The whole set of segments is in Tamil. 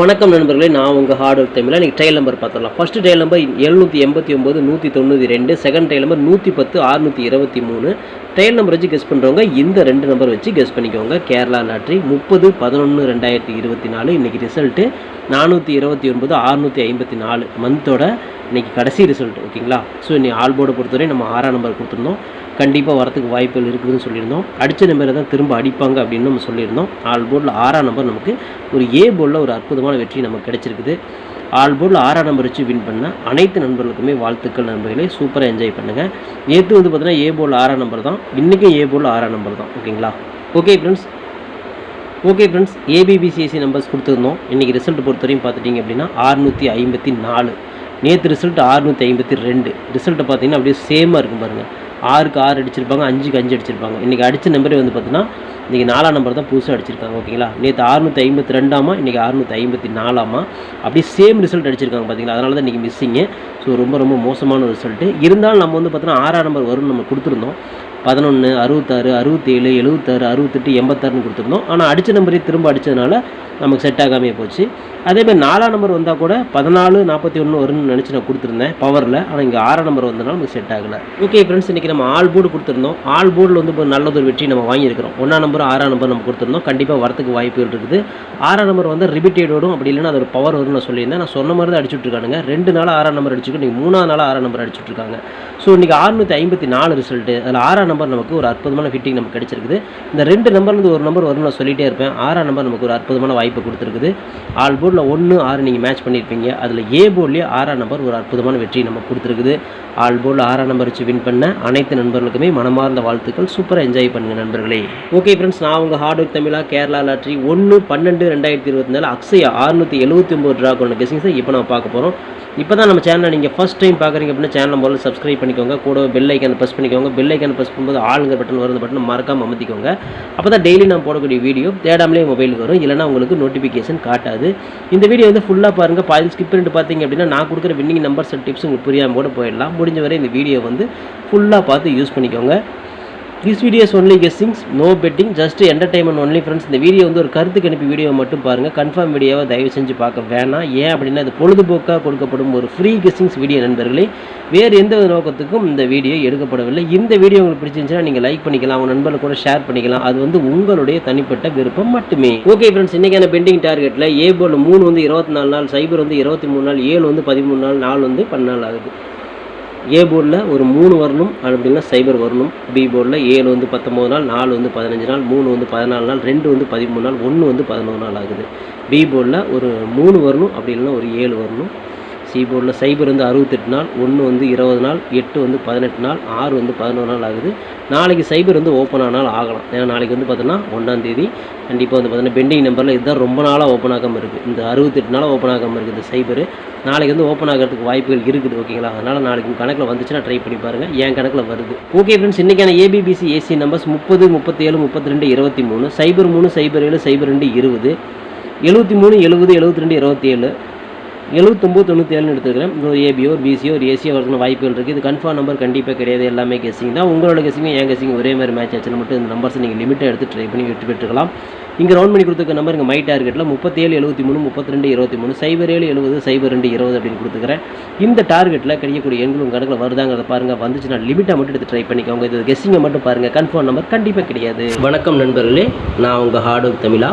வணக்கம் நண்பர்களே நான் உங்கள் ஹார்ட் ஒர்க் டைமில் இன்றைக்கி டைல் நம்பர் பார்த்துடலாம். ஃபஸ்ட்டு டைல் நம்பர் எழுநூற்றி எண்பத்தி ஒம்பது நூற்றி தொண்ணூற்றி ரெண்டு செகண்ட் டைல் நம்பர் நூற்றி பத்து அறுநூற்றி இருபத்தி மூணு ட்ரையல் நம்பர் வச்சு கெஸ் பண்ணுறவங்க இந்த ரெண்டு நம்பர் வச்சு கெஸ் பண்ணிக்கோங்க. கேரளா லாட்ரி முப்பது பதினொன்று ரெண்டாயிரத்தி இருபத்தி நாலு. இன்றைக்கி ரிசல்ட்டு நானூற்றி இருபத்தி ஒன்பது அறுநூற்றி ஐம்பத்தி நாலு. மந்தோட இன்றைக்கி கடைசி ரிசல்ட் ஓகேங்களா ஸோ இன்னைக்கு ஆல் போர்டை பொறுத்தவரை நம்ம ஆறாம் நம்பர் கொடுத்துருந்தோம். கண்டிப்பாக வரத்துக்கு வாய்ப்புகள் இருக்குதுன்னு சொல்லியிருந்தோம். அடித்த நம்பரை தான் திரும்ப அடிப்பாங்க அப்படின்னு நம்ம சொல்லியிருந்தோம். ஆல் போர்டில் ஆறாம் நம்பர் நமக்கு ஒரு ஏ போர்டில் ஒரு அற்புதமான வெற்றி நமக்கு கிடச்சிருக்குது. ஆல் போர்டில் ஆறாம் நம்பர் வச்சு வின் பண்ண அனைத்து நண்பர்களுக்குமே வாழ்த்துக்கள் நண்பர்களே. சூப்பராக என்ஜாய் பண்ணுங்கள் நேற்று வந்து பார்த்தீங்கன்னா ஏ போர்டில் ஆறாம் நம்பர் தான். இன்றைக்கும் ஏ போல் ஆறாம் நம்பர் தான். ஓகேங்களா? Okay friends okay friends ABBCSC numbers கொடுத்துருந்தோம். இன்றைக்கி ரிசல்ட் பொறுத்தவரையும் பார்த்துட்டிங்க அப்படின்னா ஆறுநூற்றி ஐம்பத்தி நாலு. நேற்று ரிசல்ட் ஆறுநூற்றி ஐம்பத்தி ரெண்டு. ரிசல்ட்டை பார்த்தீங்கன்னா அப்படியே சேமாக இருக்கும் பாருங்கள் ஆறுக்கு ஆறு அடிச்சிருப்பாங்க அஞ்சுக்கு அஞ்சு அடிச்சிருப்பாங்க. இன்றைக்கி அடித்த நம்பரே வந்து பார்த்தீங்கன்னா இன்றைக்கி நாலாம் நம்பர் தான் புதுசாக அடிச்சிருக்காங்க ஓகேங்களா? நேற்று அறுநூற்றி ஐம்பத்தி ரெண்டாமா இன்றைக்கி அறுநூற்றி ஐம்பத்தி நாலாமா? அப்படியே சேம் ரிசல்ட் அடிச்சிருக்காங்க பார்த்தீங்களா அதனால தான் இன்றைக்கி மிஸ்ஸிங்கு ஸோ ரொம்ப ரொம்ப மோசமான ரிசல்ட்டு இருந்தாலும் நம்ம வந்து பார்த்தோன்னா ஆறாம் நம்பர் வரும்னு நம்ம கொடுத்துருந்தோம். பதினொன்று அறுபத்தாறு அறுபத்தேழு எழுபத்தாறு அறுபத்தெட்டு எண்பத்தாறுன்னு கொடுத்துருந்தோம். ஆனால் அடித்த நம்பரே திரும்ப அடித்ததுனால நமக்கு செட் ஆகாமே போச்சு. அதேமாதிரி நாலாம் நம்பர் வந்தால் கூட பதினாலு நாற்பத்தி ஒன்று வரும்னு நினச்சி நான் கொடுத்துருந்தேன் பவரில் ஆனால் இங்கே ஆறாம் நம்பர் வந்தனால நமக்கு செட் ஆகலை. ஓகே ஃப்ரெண்ட்ஸ் இன்றைக்கி நம்ம ஆல் போர்டு கொடுத்துருந்தோம். ஆல் போர்டில் வந்து இப்போ நல்லதொரு வெற்றி நம்ம வாங்கியிருக்கிறோம். ஒன்றாம் நம்பர் ஆறாம் நம்பர் நம்ம கொடுத்துருந்தோம். கண்டிப்பாக வரத்துக்கு வாய்ப்புகள் இருக்குது. ஆறாம் நம்பர் வந்து ரிபிட்டேட் வரும் அப்படி இல்லைன்னா அதோட பவர் வரும்னு நான் சொல்லியிருந்தேன். நான் சொன்ன மாதிரி தான் அடிச்சுட்ருக்கானுங்க ரெண்டு நாள் ஆறாம் நம்பர் அடிச்சுட்டு இன்றைக்கி மூணாவது நாள் ஆறாம் நம்பர் அடிச்சுட்ருக்காங்க ஸோ இன்றைக்கி ஆறுநூற்றி ஐம்பத்தி நாலு ரிசல்ட்டு அதில் ஆறாம் நம்பர் நமக்கு ஒரு அற்புதமான ஃபிட்டிங் நமக்கு கிடைச்சிருக்குது. இந்த ரெண்டு நம்பர்லேருந்து ஒரு நம்பர் வரும்னு நான் சொல்லிகிட்டே இருப்பேன். ஆறாம் நம்பர் நமக்கு ஒரு அற்புதமான வாய்ப்பு கொடுத்துருக்குது. ஆல் போர்டில் ஒன்று ஆறு நீங்கள் மேட்ச் பண்ணியிருப்பீங்க அதில் ஏ போர்ட்லேயே ஆறாம் நம்பர் ஒரு அற்புதமான வெற்றி நம்ம கொடுத்துருக்குது. ஆல் போர்டில் ஆறாம் நம்பர் வச்சு வின் பண்ண அனைத்து நண்பர்களுக்குமே மனமார்ந்த வாழ்த்துக்கள். சூப்பராக என்ஜாய் பண்ணுங்கள் நண்பர்களே. ஓகே ஃப்ரெண்ட்ஸ் நான் உங்கள் ஹார்ட் ஒர்க் தமிழா கேரளா லாட்ரி ஒன்று பன்னெண்டு ரெண்டாயிரத்தி இருபத்தி நாலு அக்ஸயா அறுநூற்றி எழுபத்தி ஒம்பது ட்ரா கொண்ட கெஸிங்ஸை இப்போ நம்ம பார்க்க போகிறோம் இப்போ தான் நம்ம சேனலை நீங்கள் ஃபஸ்ட் டைம் பார்க்குறீங்க அப்படின்னா சேனலை முதல்ல சப்ஸ்கிரைப் பண்ணிக்கோங்க. கூட பெல் ஐக்கான ப்ரெஸ் பண்ணிக்கோங்க. பெல் ஐக்கான ப்ரெஸ் பண்ணும்போது ஆளுங்க பட்டன் வரும் பட்டன் மறக்காமல் அமர்த்திக்கோங்க. அப்போ தான் டெய்லி நான் போடக்கூடிய வீடியோ தேடாமலே மொபைலுக்கு வரும். இல்லைனா உங்களுக்கு நோட்டிஃபிகேஷன் காட்டாது. இந்த வீடியோ வந்து ஃபுல்லாக பாருங்கள் பாதி ஸ்கிப் பண்ணிட்டு பார்த்தீங்க அப்படின்னா நான் கொடுக்குற வின்னிங் நம்பர்ஸ் அண்ட் டிப்ஸ் உங்களுக்கு புரியாமல் கூட போயிடலாம். முடிஞ்ச வரை இந்த வீடியோ வந்து ஃபுல்லாக பார்த்து யூஸ் பண்ணிக்கோங்க. This videos only guessings no betting just entertainment only friends இந்த வீடியோ வந்து ஒரு கருத்து அனுப்பி வீடியோ மட்டும் பாருங்கள் கன்ஃபார்ம் வீடியோவை தயவு செஞ்சு பார்க்க வேணாம். ஏன் அப்படின்னா அது பொழுதுபோக்காக கொடுக்கப்படும் ஒரு ஃப்ரீ கெஸ்ஸிங்ஸ் வீடியோ நண்பர்களே. வேறு எந்த ஒரு நோக்கத்துக்கும் இந்த வீடியோ எடுக்கப்படவில்லை. இந்த வீடியோ உங்களுக்கு பிடிச்சிருந்துச்சுன்னா நீங்கள் லைக் பண்ணிக்கலாம். உங்கள் நண்பர்கள் கூட ஷேர் பண்ணிக்கலாம். அது வந்து உங்களுடைய தனிப்பட்ட விருப்பம் மட்டுமே. ஓகே ஃப்ரெண்ட்ஸ் இன்றைக்கான பெண்டிங் டார்கெட்டில் ஏ போர்டு மூணு வந்து இருபத்தி நாலு நாள் சைபர் வந்து இருபத்தி மூணு நாள் ஏழு வந்து பதிமூணு நாள் நாலு வந்து பன்னெண்டு ஆகுது. ஏ போர்டில் ஒரு மூணு வரணும் அப்படின்னா சைபர் வரணும். பி போர்டில் ஏழு வந்து பத்தொம்போது நாள் நாலு வந்து பதினஞ்சு நாள் மூணு வந்து பதினாலு நாள் ரெண்டு வந்து பதிமூணு நாள் ஒன்று வந்து பதினோரு நாள் ஆகுது. பி போர்டில் ஒரு மூணு வரணும் அப்படி இல்லைன்னா ஒரு ஏழு வரணும். சிபோர்டில் சைபர் வந்து அறுபத்தெட்டு நாள் ஒன்று வந்து இருபது நாள் எட்டு வந்து பதினெட்டு நாள் ஆறு வந்து பதினோரு நாள் ஆகுது. நாளைக்கு சைபர் வந்து ஓப்பன் ஆனால் ஆகலாம். ஏன்னா நாளைக்கு வந்து பார்த்தோன்னா ஒன்றாந்தேதி கண்டிப்பாக வந்து பார்த்தீங்கன்னா பெண்டிங் நம்பரில் இதுதான் ரொம்ப நாளாக ஓப்பன் ஆகாமல் இருக்குது இந்த அறுபத்தெட்டு நாளாக ஓப்பன் ஆகாமல் இருக்குது இந்த சைபர். நாளைக்கு வந்து ஓப்பன் ஆகிறதுக்கு வாய்ப்புகள் இருக்குது ஓகேங்களா? அதனால் நாளைக்கு கணக்கில் வந்துச்சுன்னா ட்ரை பண்ணி பாருங்கள் என் கணக்கில் வருது? ஓகே ஃப்ரெண்ட்ஸ் இன்றைக்கான ஏபிபிசி ஏசி நம்பர்ஸ் முப்பது முப்பத்தேழு முப்பத்தி ரெண்டு இருபத்தி மூணு சைபர் மூணு சைபர் ஏழு சைபர் ரெண்டு இருபது. எழுபத்தி மூணு எழுபது எழுபத்தி ரெண்டு இருபத்தி ஏழு எழுபத்தொம்போது தொண்ணூற்றி ஏழுன்னு எடுத்துக்கிறேன் ஒரு ஏபியோ ஒரு பிசியோ ஒரு ஏசியோ வரதுக்கு வாய்ப்புகள் இருக்குது இது கன்ஃபார்ம் நம்பர் கண்டிப்பாக கிடையாது. எல்லாமே கெஸிங் தான். உங்களோட கெஸிங்கும் என் கெஸிங் ஒரே மாதிரி மேட்ச் ஆச்சுன்னு மட்டும் இந்த நம்பர்ஸ் நீங்கள் லிமிட்டாக எடுத்து ட்ரை பண்ணி வெற்றி பெற்றுக்கலாம். இங்கே ரவுண்ட் பண்ணி கொடுத்துருக்க நம்பர் இங்கே மை டார்கெட்டில் முப்பத்தேழு எழுபத்தி மூணு முப்பத்தி ரெண்டு இருபத்தி மூணு சைபர் ஏழு எழுபது சைபர் ரெண்டு இருபது அப்படின்னு கொடுத்துக்கிறேன் இந்த டார்கெட்டில் கிடைக்கக்கூடிய எண்கள் உங்கள் கணக்கில் வருதாங்கிறத பாருங்கள் வந்துச்சுன்னா லிமிட்டாக மட்டும் எடுத்து ட்ரை பண்ணிக்கோங்க. இது கெஸ்ஸிங்கை மட்டும் பாருங்கள் கன்ஃபார்ம் நம்பர் கண்டிப்பாக கிடையாது. வணக்கம் நண்பர்களே. நான் உங்கள் ஹார்ட் ஒர்க் தமிழா.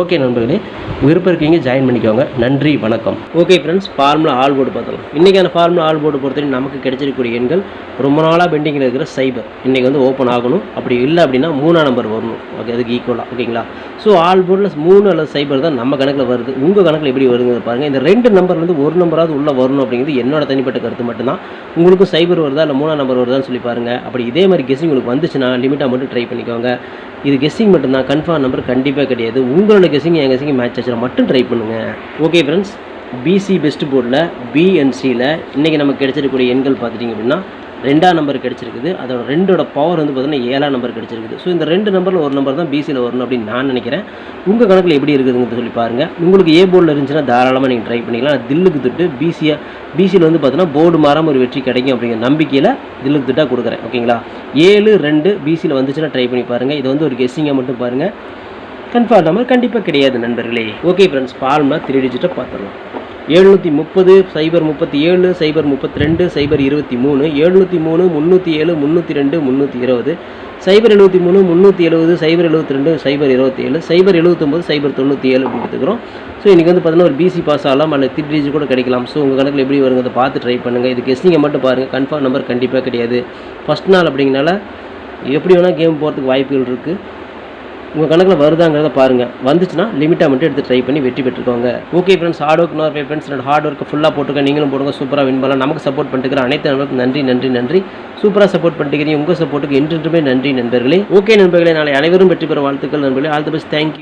ஓகே நண்பர்களே விருப்பம் இருக்கீங்க ஜாயின் பண்ணிக்கோங்க. நன்றி வணக்கம். Okay friends formula all board பார்த்துக்கலாம் இன்றைக்கான ஃபார்முலா ஆல் போர்டு பொறுத்தவரைக்கும் நமக்கு கிடைச்சிருக்கக்கூடிய எண்கள் ரொம்ப நாளாக பெண்டிங்கில் இருக்கிற சைபர் இன்றைக்கி வந்து ஓப்பன் ஆகணும். அப்படி இல்லை அப்படின்னா மூணாம் நம்பர் வரணும். ஓகே அதுக்கு ஈக்குவலாக ஓகேங்களா ஸோ ஆல் போர்டில் மூணு அல்லது சைபர் தான் நம்ம கணக்கில் வருது. உங்கள் கணக்கில் எப்படி வருங்கிறது பாருங்கள் இந்த ரெண்டு நம்பர்லேருந்து ஒரு நம்பராவது உள்ளே வரணும் அப்படிங்கிறது என்னோட தனிப்பட்ட கருத்து மட்டும்தான். உங்களுக்கும் சைபர் வருதா இல்லை மூணாம் நம்பர் வருதான்னு சொல்லி பாருங்கள் அப்படி இதே மாதிரி கெஸ்ஸிங் உங்களுக்கு வந்துச்சுன்னா லிமிட்டாக மட்டும் ட்ரை பண்ணிக்கோங்க. இது கெஸ்ஸிங் மட்டும்தான். கன்ஃபார்ம் நம்பர் கண்டிப்பாக கிடையாது. உங்கள் உங்களோட கெஸிங் என் கெஸிங் மேட்ச் ஆச்சுனா மட்டும் ட்ரை பண்ணுங்கள் ஓகே ஃப்ரெண்ட்ஸ் பிசி பெஸ்ட் போர்டில் பிஎன்சியில் இன்றைக்கி நமக்கு கிடைச்சிருக்கக்கூடிய எண்கள் பார்த்துட்டிங்க அப்படின்னா ரெண்டாம் நம்பர் கிடச்சிருக்குது. அதோட ரெண்டோட பவர் வந்து பார்த்தீங்கன்னா ஏழாம் நம்பர் கிடச்சிருக்குது. ஸோ இந்த ரெண்டு நம்பரில் ஒரு நம்பர் தான் பிசியில் வரணும் அப்படின்னு நான் நினைக்கிறேன். உங்கள் கணக்கில் எப்படி இருக்குதுங்கிறது சொல்லி பாருங்கள் உங்களுக்கு ஏ போர்டில் இருந்துச்சுன்னா தாராளமாக நீங்கள் ட்ரை பண்ணிக்கலாம். தில்லுக்கு திட்டு பிசியை பிசியில் வந்து பார்த்தீங்கன்னா போர்டு மாறாமல் ஒரு வெற்றி கிடைக்கும் அப்படிங்கிற நம்பிக்கையில் தில்லுக்கு திட்டாக கொடுக்குறேன். ஓகேங்களா ஏழு ரெண்டு பிசியில் வந்துச்சுன்னா ட்ரை பண்ணி பாருங்கள் இது வந்து ஒரு கெஸ்ஸிங்காக மட்டும் பாருங்கள் கன்ஃபார்ம் நம்பர் கண்டிப்பாக கிடையாது நண்பர்களே. ஓகே ஃப்ரெண்ட்ஸ் பால்மா த்ரீ டிஜிட்டை பார்த்துடலாம். எழுநூற்றி முப்பது சைபர் முப்பத்தி ஏழு சைபர் முப்பத்தி ரெண்டு சைபர் இருபத்தி மூணு எழுநூற்றி மூணு முந்நூற்றி ஏழு முந்நூற்றி ரெண்டு முந்நூற்றி இருபது சைபர் எழுபத்தி மூணு முந்நூற்றி எழுபது சைபர் எழுபத்தி ரெண்டு சைபர் இருபத்தி ஏழு சைபர் எழுபத்தொம்பது சைபர் தொண்ணூற்றி ஏழு அப்படின்னு எடுத்துக்கிறோம் ஸோ இன்றைக்கி வந்து பார்த்தீங்கன்னா ஒரு பிசி பாஸ் ஆகலாம் அல்லது த்ரீ டிஜி கூட கிடைக்கலாம். ஸோ உங்கள் கணக்கில் எப்படி வருங்கிறத பார்த்து ட்ரை பண்ணுங்கள் இது கெஸ்டிங்கை மட்டும் பாருங்கள் கன்ஃபார்ம் நம்பர் கண்டிப்பாக கிடையாது. ஃபஸ்ட் நாள் அப்படிங்கனால எப்படி வேணால் கேம் போகிறதுக்கு வாய்ப்புகள் இருக்குது உங்கள் கணக்கில் வருதாங்கிறத பாருங்கள் வந்துச்சுன்னா லிமிட்டாக மட்டும் எடுத்து ட்ரை பண்ணி வெற்றி பெற்றுக்கோங்க. Okay friends hard work nor friends என்னோட ஹார்ட் ஒர்க்கு ஃபுல்லாக போட்டுருக்க நீங்களும் போடுங்க சூப்பராக வின் பண்ணலாம். நமக்கு சப்போர்ட் பண்ணிட்டுக்கிற அனைத்து நண்பர்களுக்கும் நன்றி நன்றி நன்றி. சூப்பராக சப்போர்ட் பண்ணிட்டுக்கிறீங்க உங்கள் சப்போர்ட்டுக்கு என்றென்றுமே நன்றி நண்பர்களே. ஓகே நண்பர்களே நாளை அனைவரும் வெற்றி பெற வாழ்த்துக்கள் நண்பர்களே. All the best thank you